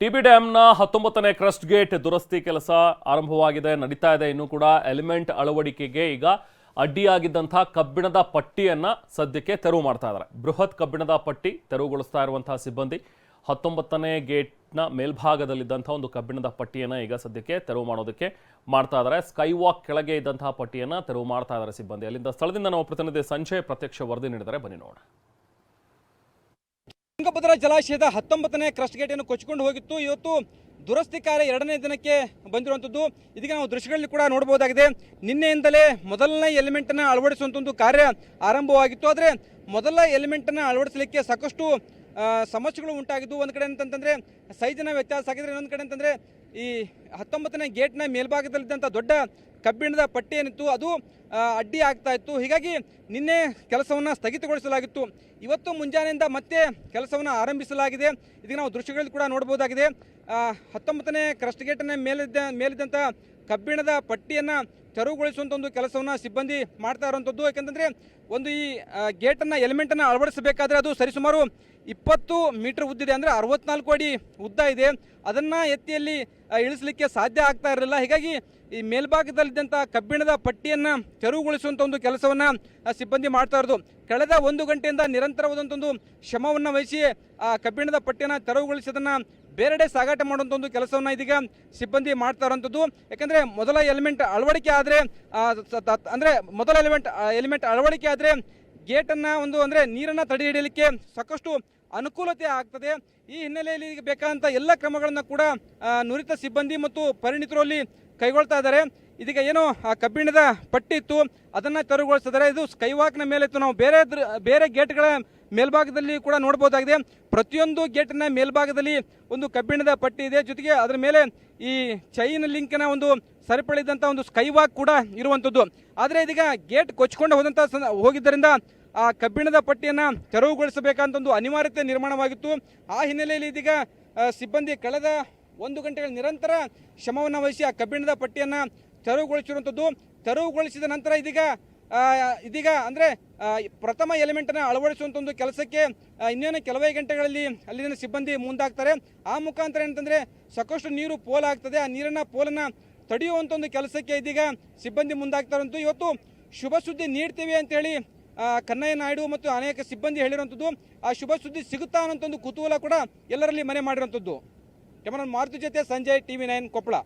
TB ಡ್ಯಾಮ್ನ ಹತ್ತೊಂಬತ್ತನೇ crust gate ದುರಸ್ತಿ ಕೆಲಸ ಆರಂಭವಾಗಿದೆ, ನಡೀತಾ ಇದೆ. ಇನ್ನೂ ಕೂಡ ಎಲಿಮೆಂಟ್ ಅಳವಡಿಕೆಗೆ ಈಗ ಅಡ್ಡಿಯಾಗಿದ್ದಂತಹ ಕಬ್ಬಿಣದ ಪಟ್ಟಿಯನ್ನ ಸದ್ಯಕ್ಕೆ ತೆರವು ಮಾಡ್ತಾ ಇದ್ದಾರೆ. ಬೃಹತ್ ಕಬ್ಬಿಣದ ಪಟ್ಟಿ ತೆರವುಗೊಳಿಸ್ತಾ ಇರುವಂತಹ ಸಿಬ್ಬಂದಿ ಹತ್ತೊಂಬತ್ತನೇ ಗೇಟ್ನ ಮೇಲ್ಭಾಗದಲ್ಲಿದ್ದಂಥ ಒಂದು ಕಬ್ಬಿಣದ ಪಟ್ಟಿಯನ್ನ ಈಗ ಸದ್ಯಕ್ಕೆ ತೆರವು ಮಾಡೋದಕ್ಕೆ ಮಾಡ್ತಾ ಇದ್ದಾರೆ. ಸ್ಕೈ ವಾಕ್ ಕೆಳಗೆ ಇದ್ದಂತಹ ಪಟ್ಟಿಯನ್ನ ತೆರವು ಮಾಡ್ತಾ ಇದ್ದಾರೆ ಸಿಬ್ಬಂದಿ. ಅಲ್ಲಿಂದ ಸ್ಥಳದಿಂದ ನಾವು ಪ್ರತಿನಿಧಿ ಸಂಜೆ ಪ್ರತ್ಯಕ್ಷ ವರದಿ ನೀಡಿದರೆ ಬನ್ನಿ ನೋಡೋಣ. ತುಂಗಭದ್ರಾ ಜಲಾಶಯದ ಹತ್ತೊಂಬತ್ತನೇ ಕ್ರಸ್ಟ್ ಗೇಟನ್ನು ಕೊಚ್ಚಿಕೊಂಡು ಹೋಗಿತ್ತು. ಇವತ್ತು ದುರಸ್ತಿ ಕಾರ್ಯ ಎರಡನೇ ದಿನಕ್ಕೆ ಬಂದಿರುವಂಥದ್ದು. ಇದೀಗ ನಾವು ದೃಶ್ಯಗಳಲ್ಲಿ ಕೂಡ ನೋಡಬಹುದಾಗಿದೆ. ನಿನ್ನೆಯಿಂದಲೇ ಮೊದಲನೇ ಎಲಿಮೆಂಟ್ ಅನ್ನು ಅಳವಡಿಸುವಂಥ ಒಂದು ಕಾರ್ಯ ಆರಂಭವಾಗಿತ್ತು. ಆದರೆ ಮೊದಲ ಎಲಿಮೆಂಟ್ ಅನ್ನು ಅಳವಡಿಸಲಿಕ್ಕೆ ಸಾಕಷ್ಟು ಸಮಸ್ಯೆಗಳು ಉಂಟಾಗಿದ್ದು. ಒಂದು ಕಡೆ ಅಂತಂತಂದರೆ ಸೈಜಿನ ವ್ಯತ್ಯಾಸ ಆಗಿದ್ರೆ ಇನ್ನೊಂದು ಕಡೆ ಅಂತಂದ್ರೆ ಈ ಹತ್ತೊಂಬತ್ತನೇ ಗೇಟ್ನ ಮೇಲ್ಭಾಗದಲ್ಲಿದ್ದಂಥ ದೊಡ್ಡ ಕಬ್ಬಿಣದ ಪಟ್ಟಿ ಏನಿತ್ತು ಅದು ಅಡ್ಡಿ ಆಗ್ತಾ ಇತ್ತು. ಹೀಗಾಗಿ ನಿನ್ನೆ ಕೆಲಸವನ್ನು ಸ್ಥಗಿತಗೊಳಿಸಲಾಗಿತ್ತು. ಇವತ್ತು ಮುಂಜಾನೆಯಿಂದ ಮತ್ತೆ ಕೆಲಸವನ್ನು ಆರಂಭಿಸಲಾಗಿದೆ. ಇದು ನಾವು ದೃಶ್ಯಗಳಲ್ಲಿ ಕೂಡ ನೋಡ್ಬೋದಾಗಿದೆ ಹತ್ತೊಂಬತ್ತನೇ ಕ್ರಸ್ಟ್ ಗೇಟ್ನ ಮೇಲಿದ್ದ ಮೇಲಿದ್ದಂಥ ಕಬ್ಬಿಣದ ಪಟ್ಟಿಯನ್ನು ತೆರವುಗೊಳಿಸುವಂಥ ಒಂದು ಕೆಲಸವನ್ನು ಸಿಬ್ಬಂದಿ ಮಾಡ್ತಾ ಇರುವಂಥದ್ದು ಯಾಕಂತಂದರೆ ಒಂದು ಈ ಗೇಟನ್ನು, ಎಲಿಮೆಂಟನ್ನು ಅಳವಡಿಸಬೇಕಾದ್ರೆ ಅದು ಸರಿಸುಮಾರು ಇಪ್ಪತ್ತು ಮೀಟರ್ ಉದ್ದಿದೆ. ಅಂದರೆ ಅರವತ್ನಾಲ್ಕು ಅಡಿ ಉದ್ದ ಇದೆ. ಅದನ್ನು ಎತ್ತಿಯಲ್ಲಿ ಇಳಿಸಲಿಕ್ಕೆ ಸಾಧ್ಯ ಆಗ್ತಾ ಇರಲಿಲ್ಲ. ಹೀಗಾಗಿ ಈ ಮೇಲ್ಭಾಗದಲ್ಲಿದ್ದಂಥ ಕಬ್ಬಿಣದ ಪಟ್ಟಿಯನ್ನು ತೆರವುಗೊಳಿಸುವಂಥ ಒಂದು ಕೆಲಸವನ್ನು ಸಿಬ್ಬಂದಿ ಮಾಡ್ತಾ ಇರೋದು. ಕಳೆದ ಒಂದು ಗಂಟೆಯಿಂದ ನಿರಂತರವಾದಂಥ ಒಂದು ಶ್ರಮವನ್ನು ವಹಿಸಿ ಆ ಕಬ್ಬಿಣದ ಪಟ್ಟಿಯನ್ನು ತೆರವುಗೊಳಿಸೋದನ್ನು ಬೇರೆಡೆ ಸಾಗಾಟ ಮಾಡುವಂಥ ಒಂದು ಕೆಲಸವನ್ನು ಇದೀಗ ಸಿಬ್ಬಂದಿ ಮಾಡ್ತಾ ಇರೋಂಥದ್ದು. ಯಾಕಂದರೆ ಮೊದಲ ಎಲಿಮೆಂಟ್ ಅಳವಡಿಕೆ ಆದರೆ ಅಂದರೆ ಮೊದಲ ಎಲಿಮೆಂಟ್ ಎಲಿಮೆಂಟ್ ಅಳವಡಿಕೆ ಆದರೆ ಗೇಟನ್ನು ಒಂದು ಅಂದರೆ ನೀರನ್ನು ತಡೆ ಹಿಡಿಯಲಿಕ್ಕೆ ಸಾಕಷ್ಟು ಅನುಕೂಲತೆ ಆಗ್ತದೆ. ಈ ಹಿನ್ನೆಲೆಯಲ್ಲಿ ಬೇಕಾದಂಥ ಎಲ್ಲ ಕ್ರಮಗಳನ್ನು ಕೂಡ ನುರಿತ ಸಿಬ್ಬಂದಿ ಮತ್ತು ಪರಿಣಿತರು ಅಲ್ಲಿ ಕೈಗೊಳ್ತಾ ಇದ್ದಾರೆ. ಇದೀಗ ಏನು ಆ ಕಬ್ಬಿಣದ ಪಟ್ಟಿ ಇತ್ತು ಅದನ್ನು ತೆರವುಗೊಳಿಸಿದರೆ ಇದು ಸ್ಕೈವಾಕ್ನ ಮೇಲೆ ಇತ್ತು ನಾವು ಬೇರೆ ಬೇರೆ ಗೇಟ್ಗಳ ಮೇಲ್ಭಾಗದಲ್ಲಿ ಕೂಡ ನೋಡ್ಬೋದಾಗಿದೆ. ಪ್ರತಿಯೊಂದು ಗೇಟಿನ ಮೇಲ್ಭಾಗದಲ್ಲಿ ಒಂದು ಕಬ್ಬಿಣದ ಪಟ್ಟಿ ಇದೆ. ಜೊತೆಗೆ ಅದರ ಮೇಲೆ ಈ ಚೈನ್ ಲಿಂಕ್ನ ಒಂದು ಸರಿಪಳಿದಂಥ ಒಂದು ಸ್ಕೈವಾಕ್ ಕೂಡ ಇರುವಂಥದ್ದು ಆದರೆ ಇದೀಗ ಗೇಟ್ ಕೊಚ್ಕೊಂಡು ಹೋದಂಥ ಹೋಗಿದ್ದರಿಂದ ಆ ಕಬ್ಬಿಣದ ಪಟ್ಟಿಯನ್ನು ತೆರವುಗೊಳಿಸಬೇಕಂತ ಒಂದು ಅನಿವಾರ್ಯತೆ ನಿರ್ಮಾಣವಾಗಿತ್ತು. ಆ ಹಿನ್ನೆಲೆಯಲ್ಲಿ ಇದೀಗ ಸಿಬ್ಬಂದಿ ಕಳೆದ ಒಂದು ಗಂಟೆಗಳ ನಿರಂತರ ಶ್ರಮವನ್ನು ವಹಿಸಿ ಆ ಕಬ್ಬಿಣದ ಪಟ್ಟಿಯನ್ನು ತೆರವುಗೊಳಿಸಿರುವಂಥದ್ದು ತೆರವುಗೊಳಿಸಿದ ನಂತರ ಇದೀಗ ಇದೀಗ ಅಂದರೆ ಪ್ರಥಮ ಎಲಿಮೆಂಟನ್ನು ಅಳವಡಿಸುವಂಥ ಒಂದು ಕೆಲಸಕ್ಕೆ ಇನ್ನೇನು ಕೆಲವೇ ಗಂಟೆಗಳಲ್ಲಿ ಅಲ್ಲಿನ ಸಿಬ್ಬಂದಿ ಮುಂದಾಗ್ತಾರೆ. ಆ ಮುಖಾಂತರ ಏನಂತಂದರೆ, ಸಾಕಷ್ಟು ನೀರು ಪೋಲಾಗ್ತದೆ. ಆ ನೀರನ್ನು, ಪೋಲನ್ನು ತಡೆಯುವಂಥ ಒಂದು ಕೆಲಸಕ್ಕೆ ಇದೀಗ ಸಿಬ್ಬಂದಿ ಮುಂದಾಗ್ತಾರಂತೂ ಇವತ್ತು ಶುಭ ಸುದ್ದಿ ನೀಡ್ತೀವಿ ಅಂತೇಳಿ ಕನ್ನಯ್ಯ ನಾಯ್ಡು ಮತ್ತು ಅನೇಕ ಸಿಬ್ಬಂದಿ ಹೇಳಿರುವಂಥದ್ದು ಆ ಶುಭ ಸುದ್ದಿ ಸಿಗುತ್ತಾ ಅನ್ನೋಂಥ ಒಂದು ಕುತೂಹಲ ಕೂಡ ಎಲ್ಲರಲ್ಲಿ ಮನೆ ಮಾಡಿರುವಂಥದ್ದು ಕ್ಯಾಮರಾ ಮಾರುತಿ ಜೊತೆ ಸಂಜಯ್, ಟಿವಿ ನೈನ್ ಕೊಪ್ಪಳ.